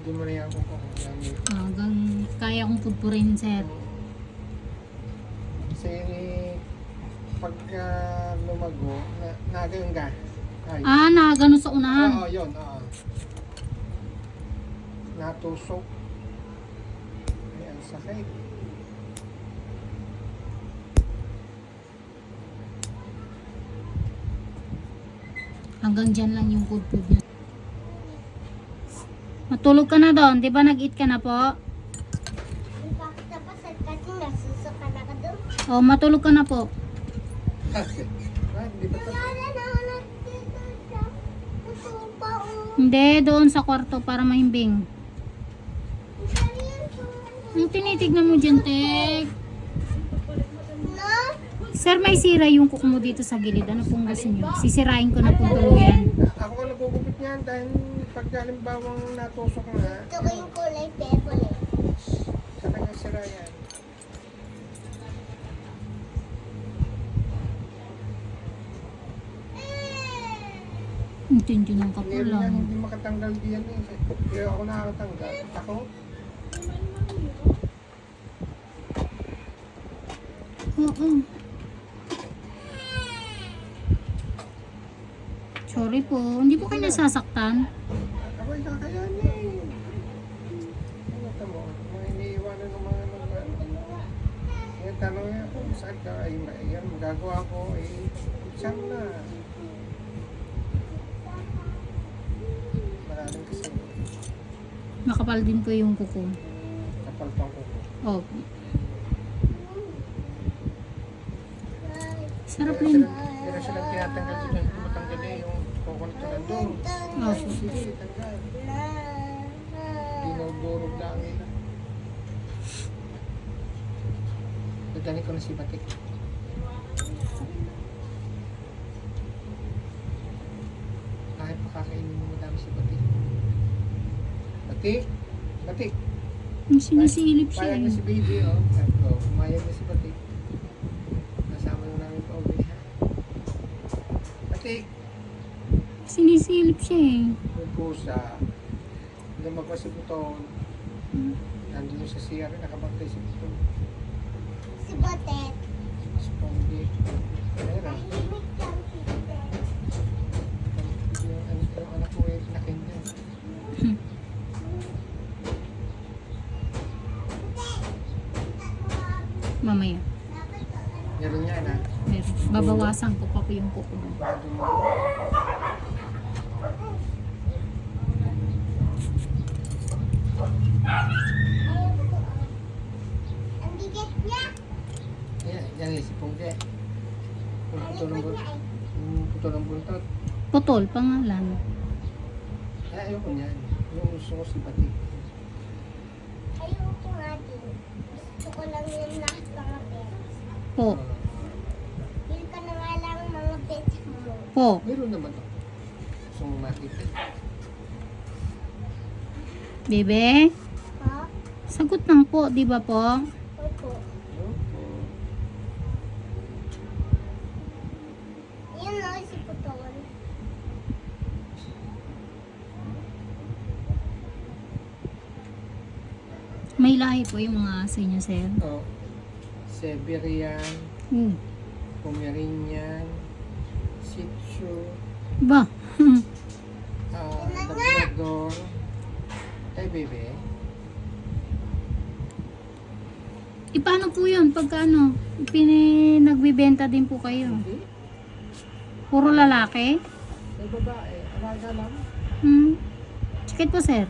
pupudin mo na yan. Yan yun. Hanggang kaya kong pudpurin, sir. Kasi pagka lumago, na, nagayon ka. Ay. Ah, nakagano sa unahan. Oo, yun. Oo. Natusok. Ay, ang sakit. Hanggang dyan lang yung pudpud niya. Matulog ka na doon. Di ba nag-eat ka na po? Tapos kasi nasusuka na ka doon. O, matulog ka na po. Hindi na doon sa kwarto para mahimbing. Ang tinitignan mo dyan, Tek. Sir, may sira yung kuko mo dito sa gilid. Ano pong gusto niyo? Sisirain ko na po tuluyan. Ako ang nagugupit niyan dahil pag halimbawang natusok na, Ito ko yung kulay purple eh. sa kanya sira yan. Intindi ng Meron yan, kapulang. hindi makatanggal diyan eh. Kaya ako nakakatanggal. Ako, Oo. Sorry po. Hindi po kayo nasasaktan. Ako ay kakayanin. Ano ito mo? Mga iniiwanan ng mga mga Ngayon tanong niya kung saan ka ay yan, magagawa ko eh. Siyam na. Maraming kasi Makapal din po yung kuko. kapal pang kuko. Oh. Sarap sila- Pero sila tinatanggal eh Oh. Tanggal. Dinudurog lang nila. Dadali ko na si Batik. Kahit pakakainin mo madami si Batik. Batik! Batik! Sinisilip siya. Payag na si eh. baby, oh. Ko, pumayag na si Batik. Sinisilip siya eh. Yung pusa. Lumabas si Buton. Nandun sa CR, nakabantay si Buton. Si Botet. Si Pongi. Ah. Botet. Yung anak ko eh, nakindyan. Mamaya. Meron yan ah. Meron. Babawasan ko pa po yung kuko. Bago mo. Ang bigat niya. Yan, yan eh, si Pongi. Yung Ang puto ng likod buntot. niya eh. Yung puto ng buntot. Putol, pangalan. Ay, ayoko niyan. Yung gusto ko si Batik. Ayoko nga din. Gusto ko lang yung lahat mga pets. Po. Yun ka na nga lang mga pets mo. Po. Meron naman ako. Gusto mo makita. Bebe? Ha? Sagot ng po, di ba po? Opo. Yun o, si Putol. May lahi po yung mga aso niya, sir. Oh. Siberian, Hmm. Pomeranian, Shih Tzu, Ba? ah, Labrador. Ay, bebe. E paano po yun? Pagka ano, pini, nagbibenta din po kayo. Hindi. Puro lalaki? May babae. Alaga lang. Hmm. Sakit po, sir.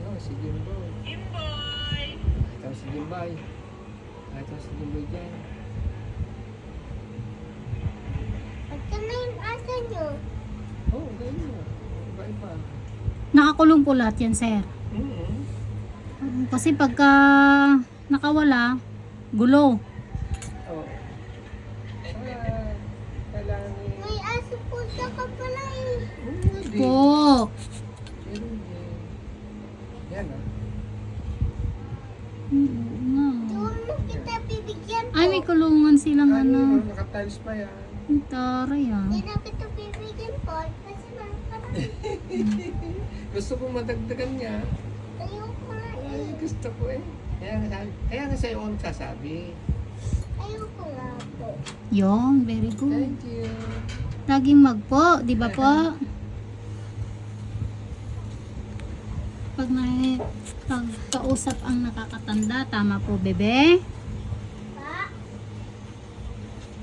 Oh, si Jimboy. Jimboy! Jimboy. Ito si Jimboy dyan. Pagka na yung asa nyo. Oh, ganyan mo. Iba-iba. Nakakulong po lahat yan, sir. Mm-hmm. Kasi pagka nakawala, gulo. Oh. Ah, kailangan. May aso po sa ka pala eh. Oh, hindi. Po. Meron din. Yan ah. Oo nga. Doon mo kita bibigyan po. Ay, may kulungan silang Ano, ano. nakatiles pa yan. Ang taray ah. Hindi na kita bibigyan po. Kasi Gusto ko madagdagan niya. Ayoko nga eh. Ay, gusto ko eh. Kaya kaya nga sa'yo ako nagsasabi. Ayoko nga po. Yon, very good. Thank you. Laging magpo, di ba po? Pag na pag kausap ang nakakatanda, tama po, bebe?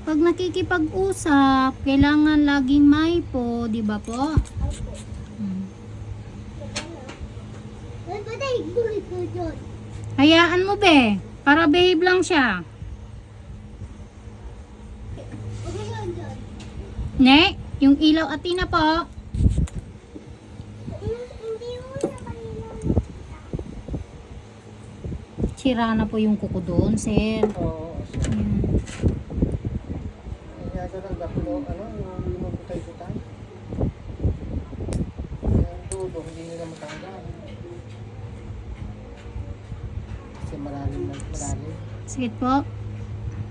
Pa? Pag nakikipag-usap, kailangan laging may po, di ba po? Opo. Hmm. Hayaan mo, be. Para behave lang siya. Ne, yung ilaw at tina po. Sira na po yung kuko doon, sir. Oo, Ayan. kaya ito lang dapulo, ano, yung lumutay-putay. Yung dulo, hindi nila matanggal. Kasi malalim na, malalim. Sige po.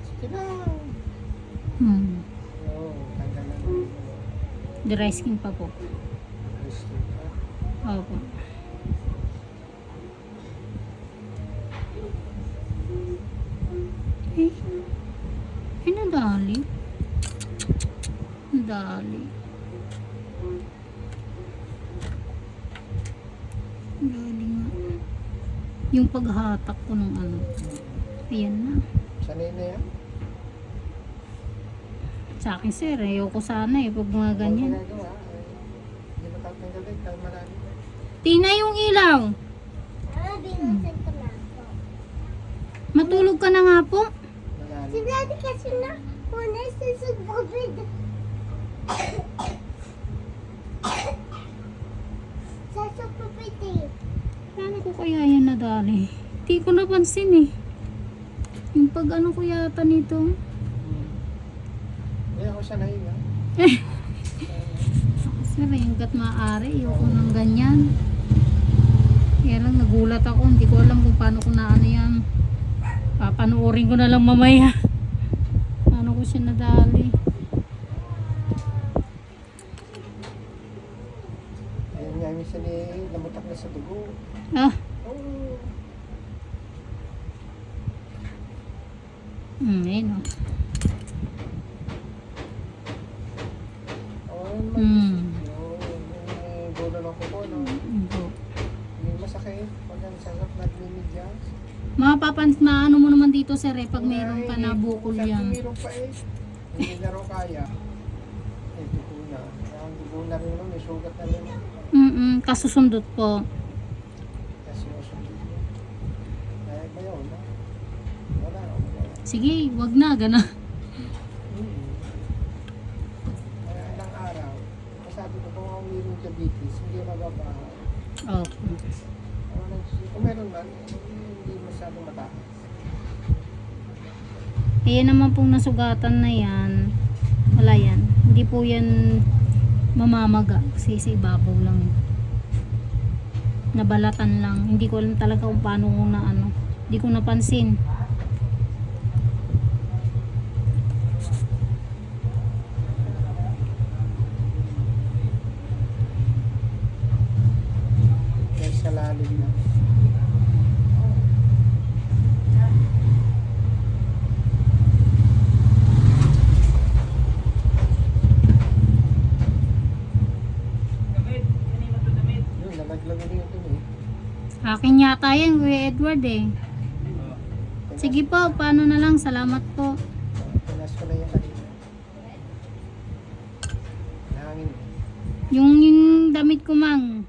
Sige lang. Hmm. Oo, na yung Dry skin pa po. gusto. Opo. Eh, eh nadali. Nadali. Nadali nga. Yung paghatak ko ng ano. Ayan na. Sanay na yan. Sa akin sir, ayoko sana eh pag mga ganyan. Eh, hindi matatanggal din, kahit malalim. Tina yung ilaw. Ah, ako. Matulog ka na nga po. Si. Daddy kasi na muna sa sugubid. Sa sugubid eh. Paano ko kaya yan nadali? Hindi ko napansin eh. Yung pag ano ko yata nito. Hmm. Kaya ako sanay nga. Sir, hanggat maaari, ayoko ng ganyan. Kaya lang nagulat ako, hindi ko alam kung paano ko na ano yan. Papanoorin ko na lang mamaya. Paano ko siya nadali. Ayun nga, minsan eh, namutak na sa dugo. Ah, Oo. Hmm, ayun o. Man. Hmm. Dulo ng kuko, no? Ito. Yung masakit, pag ang sasap nagmimidyas. Mapapans, maano mo naman dito sir eh, pag meron ka na bukol yan. Meron pa eh. Hindi na raw kaya. Eh, dugo na. Ang dugo na rin nun, may sugat na rin. Mm kasusundot po. Kasi susunod mo. Kaya ba yun? no? Wala, wala. Sige, wag na, gana. Kaya ilang araw, sabi ko kung ang mayroong diabetes, hindi mababaha. Okay. Kung, kung meron man, hindi masyadong mataas. Ayan naman pong nasugatan na yan. Wala yan. Hindi po yan mamamaga. Kasi sa ibabaw lang. Nabalatan lang. Hindi ko alam talaga kung paano ko na ano. Hindi ko napansin. Kaya sa lalim na. Yun, nalaglag ulit yung tumi. Akin yata yan, Kuya Edward eh. Sige po, paano na lang. Salamat po. Yung, yung damit ko mang.